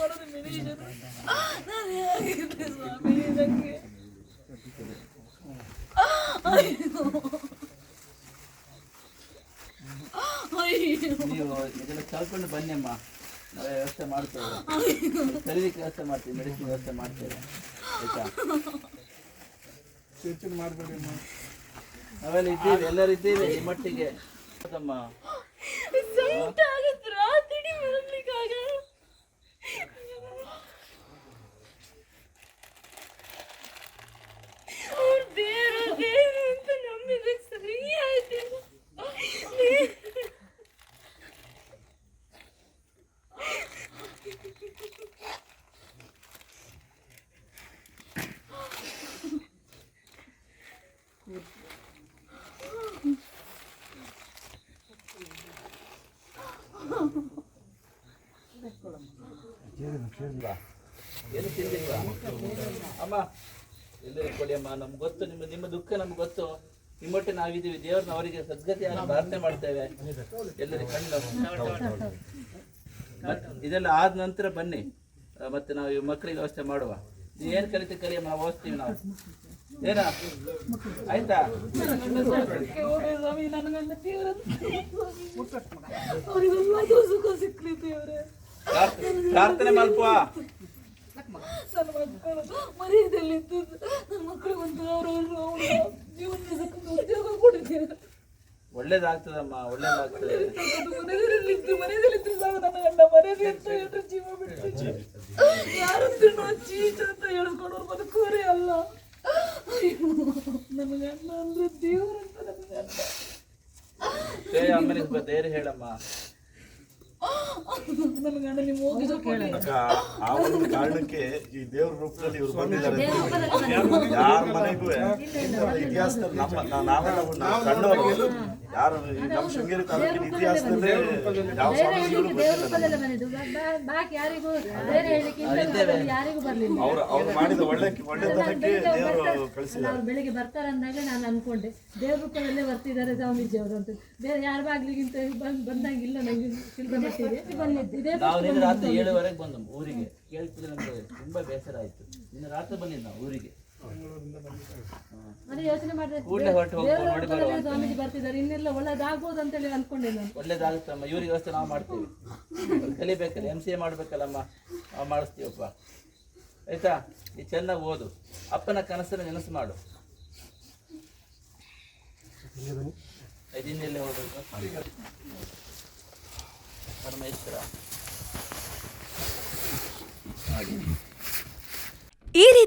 ಮಾಡೋದು ಮಿನಿಷನ್ ನಾನು ಹೇಗಿದ್ದೆ ಸ್ವಾಮಿ? ಇದಕ್ಕೆ ನೀವು ಇದೆಲ್ಲ ಕಲ್ಕೊಂಡು ಬನ್ನಿ ಅಮ್ಮ ನಾವು ವ್ಯವಸ್ಥೆ ಮಾಡ್ತೇವೆ. ಖರೀದಿಕ್ಕೆ ವ್ಯವಸ್ಥೆ ಮಾಡ್ತೀವಿ ಮೆಡಿಸಿನ್ ವ್ಯವಸ್ಥೆ ಮಾಡ್ತೇವೆ. ಆಯ್ತಾ? ಯೋಚನೆ ಮಾಡಬೇಡಿ ಅಮ್ಮ ನಾವೆಲ್ಲ ಇದ್ದೀವಿ ಎಲ್ಲರೂ ಇದ್ದೀವಿ ಈ ಮಟ್ಟಿಗೆ. ಹೌದಮ್ಮ ಸೈಟ್ ಆಗತ್ತೆ ರಾತ್ರಿ ಮಲಗ್ಲಿಕ್ಕಾಗ ಅವ್ರ ದೇವ್ರು ದೇವ್ರು ಅಂತ ನಂಬಿದ್ರೆ ಸರಿ ಆಯ್ತು ಏನು ತಿಂದಿಲ್ವಾ ಅಮ್ಮ ಎಲ್ಲರೂ ಕೊಡಿ ಅಮ್ಮ ನಮ್ಗೆ ಗೊತ್ತು ನಿಮ್ಮ ನಿಮ್ಮ ದುಃಖ ನಮ್ಗೆ ಗೊತ್ತು. ನಿಮ್ಮೊಟ್ಟೆ ನಾವಿದ್ದೀವಿ ದೇವ್ರನ್ನ ಅವರಿಗೆ ಸದ್ಗತಿಯಾಗಿ ಪ್ರಾರ್ಥನೆ ಮಾಡ್ತೇವೆ. ಎಲ್ಲರೂ ಕಣ್ಣು ಮತ್ತ್ ಇದೆಲ್ಲ ಆದ ನಂತರ ಬನ್ನಿ. ಮತ್ತೆ ನಾವು ಈ ಮಕ್ಕಳಿಗೆ ವ್ಯವಸ್ಥೆ ಮಾಡುವ. ನೀವು ಏನು ಕಲಿತೀವಿ ಕಲಿಯಮ್ಮ ನಾವು ಓದ್ತೀವಿ ನಾವು. ಏನ? ಆಯ್ತಾ? ಅವ್ರಿಗೆಲ್ಲ ಸುಖ ಸಿಕ್ಲಿ ದೇವ್ರೆ ಪ್ರಾರ್ಥನೆ ಮಲ್ಪುವ. ನನ್ನ ಮಕ್ಕಳು ಮರ್ಯಾದೆಲ್ಲಿದ್ದು ನನ್ನ ಮಕ್ಕಳಿಗೆ ಒಂದು ಅವರು ಜೀವನ ಉದ್ಯೋಗ ಕೊಡಿದ್ದೇವೆ ಒಳ್ಳೇದಾಗ್ತದಮ್ಮ, ಒಳ್ಳೇದಾಗ್ತದೆ. ಮನೆಯಲ್ಲಿದ್ದು ಮನೆಯಲ್ಲಿದ್ದು ಸಾಕು ನನ್ನ ಗಂಡ ಮನೆಯಲ್ಲಿ ಅಂತ ಹೇಳಿದ್ರೆ ಜೀವ ಬಿಟ್ಟು ಯಾರಂದ್ರೂ ಚೀಚ ಅಂತ ಹೇಳ್ಕೊಡೋರು ಬದುಕೋರೇ ಅಲ್ಲ ನನ್ನ ಗಂಡ ಅಂದ್ರೆ ದೇವರಂತ ನನ್ನ ಗಂಡ ಅಮ್ಮನಿಗೆ ಹೇಳಮ್ಮ. ನನ್ನ ಗಂಡ ಹೋಗಿದ್ದು ಕೇಳಿ ಅಕ್ಕ, ಆ ಒಂದು ಕಾರಣಕ್ಕೆ ಈ ದೇವ್ರ ರೂಪದಲ್ಲಿ ಇವ್ರು ಬಂದಿದ್ದಾರೆ ಯಾರ ಮನೆಗೂ ಇತಿಹಾಸದಲ್ಲಿ ನಮ್ಮ ನಾವೆಲ್ಲ ನಾವು ಕಂಡವರು ಯಾರು ಈ ನಮ್ಮ ಶೃಂಗೇರಿ ತಾಲೂಕಿನ ಇತಿಹಾಸದಲ್ಲಿ ಯಾವ ಸ್ವಾಮೀಜಿಗಳು ದೇವ್ರ ರೂಪದಲ್ಲೇ ಬಂದಿದ್ದು. ಬಾ- ಬಾ- ಬಾಕಿ ಯಾರಿಗೂ ಬೇರೆ ಹೇಳಿಕ್ಕೆ ಇಲ್ಲ, ಯಾರಿಗೂ ಬರ್ಲಿಲ್ಲ. ಅವ್ರು ಅವ್ರು ಮಾಡಿದ ಒಳ್ಳೆ ಒಳ್ಳೆತನಕ್ಕೆ ದೇವರು ಕಳಿಸಿದ್ದಾರೆ. ಅವ್ರು ಬೆಳಿಗ್ಗೆ ಬರ್ತಾರೆ ಅಂದಾಗ ನಾನು ಅನ್ಕೊಂಡೆ. ದೇವ್ರ ರೂಪದಲ್ಲೇ ಬರ್ತಿದ್ದಾರೆ ಸ್ವಾಮೀಜಿ ಅವರು ಅಂತ. ಬೇರೆ ಯಾರ ಬಾಗ್ಲಿಗಿಂತ ಬಂದ್ ಬಂದಂಗಿಲ್ಲ ನಂಗೆ ತಿಳಿದ ಮಟ್ಟಿಗೆ. ಬಂದಿದ್ದೆ. ಇದೇ ನಾವು ನಿನ್ನೆ ರಾತ್ರಿ ಏಳುವರೆಗೆ ಬಂದವು ಊರಿಗೆ. ಕೇಳ್ತಿದ್ರೆ ನಮ್ಗೆ ತುಂಬಾ ಬೇಸರ ಆಯ್ತು. ನಿನ್ನೆ ರಾತ್ರಿ ಬಂದಿದ್ದು ನಾವು ಊರಿಗೆ. ಅದೇ ಯೋಚನೆ ಮಾಡಿದ್ರೆ ಕೂಡಲೇ ಹೊರಟು ನೋಡಿ ಬರುವ ಸ್ವಾಮೀಜಿ ಬರ್ತಿದ್ದಾರೆ ಇನ್ನೆಲ್ಲ ಒಳ್ಳೇದಾಗ್ಬೋದು ಅಂತೇಳಿ ಅನ್ಕೊಂಡೆ ನಾನು. ಒಳ್ಳೇದಾಗುತ್ತಮ್ಮ ಇವ್ರಿಗೆ ವ್ಯವಸ್ಥೆ ನಾವು ಮಾಡ್ತೀವಿ. ಕಲಿಬೇಕಲ್ಲ ಎಂ ಸಿ ಎ ಮಾಡ್ಬೇಕಲ್ಲಮ್ಮ ನಾವು ಮಾಡಿಸ್ತೀವಪ್ಪ ಆಯ್ತಾ? ಈ ಚೆನ್ನಾಗಿ ಓದು. ಅಪ್ಪನ ಕನಸನ್ನು ನೆನಸು ಮಾಡು. ಇದನ್ನೆಲ್ಲೇ ಇನ್ನೆಲ್ಲೇ ಹೋಗ್ಬೇಕು ಪರಮೇಶ್ವರ. ಈ